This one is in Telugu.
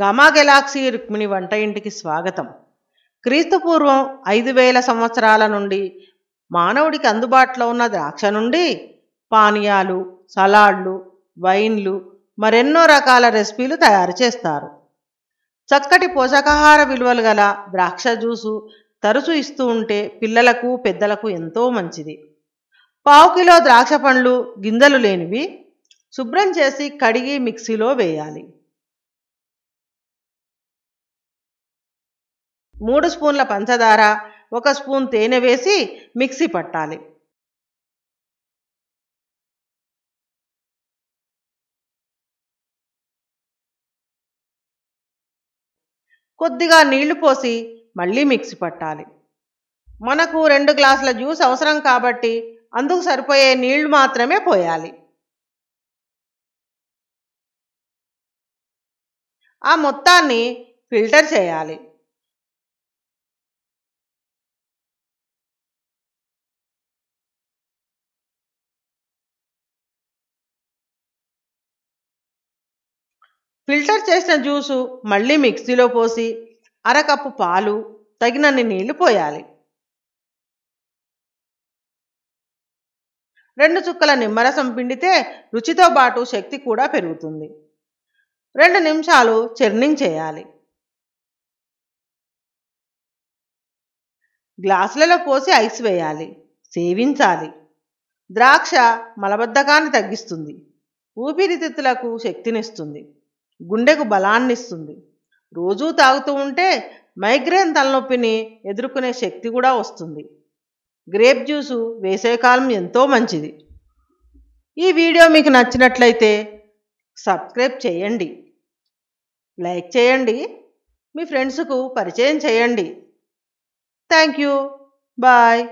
గమా గెలాక్సీ రుక్మిణి వంట ఇంటికి స్వాగతం. క్రీస్తుపూర్వం ఐదు వేల సంవత్సరాల నుండి మానవుడికి అందుబాటులో ఉన్న ద్రాక్ష నుండి పానీయాలు సలాడ్లు వైన్లు మరెన్నో రకాల రెసిపీలు తయారు చేస్తారు. చక్కటి పోషకాహార విలువలు గల ద్రాక్ష జ్యూసు తరచు ఇస్తూ ఉంటే పిల్లలకు పెద్దలకు ఎంతో మంచిది. పావు కిలో ద్రాక్ష పండ్లు గింజలు లేనివి శుభ్రం చేసి కడిగి మిక్సీలో వేయాలి. మూడు స్పూన్ల పంచదార ఒక స్పూన్ తేనె వేసి మిక్సీ పట్టాలి. కొద్దిగా నీళ్ళు పోసి మళ్ళీ మిక్సీ పట్టాలి. మనకు రెండు గ్లాసుల జ్యూస్ అవసరం కాబట్టి అందుకు సరిపోయే నీళ్ళు మాత్రమే పోయాలి. ఆ మొత్తాన్ని ఫిల్టర్ చేయాలి. ఫిల్టర్ చేసిన జ్యూసు మళ్ళీ మిక్సీలో పోసి అరకప్పు పాలు తగినన్ని నీళ్ళు పోయాలి. రెండు చుక్కల నిమ్మరసం పిండితే రుచితో పాటు శక్తి కూడా పెరుగుతుంది. రెండు నిమిషాలు చెర్నింగ్ చేయాలి. గ్లాసులలో పోసి ఐస్ వేయాలి. సేవించాలి. ద్రాక్ష మలబద్ధకాన్ని తగ్గిస్తుంది. ఊపిరితిత్తులకు శక్తినిస్తుంది. గుండెకు బలాన్నిస్తుంది. రోజూ తాగుతూ ఉంటే మైగ్రేన్ తలనొప్పిని ఎదుర్కొనే శక్తి కూడా వస్తుంది. గ్రేప్ జ్యూసు వేసవికాలం ఎంతో మంచిది. ఈ వీడియో మీకు నచ్చినట్లయితే సబ్స్క్రైబ్ చేయండి. లైక్ చేయండి. మీ ఫ్రెండ్స్కు పరిచయం చేయండి. Thank you. బాయ్.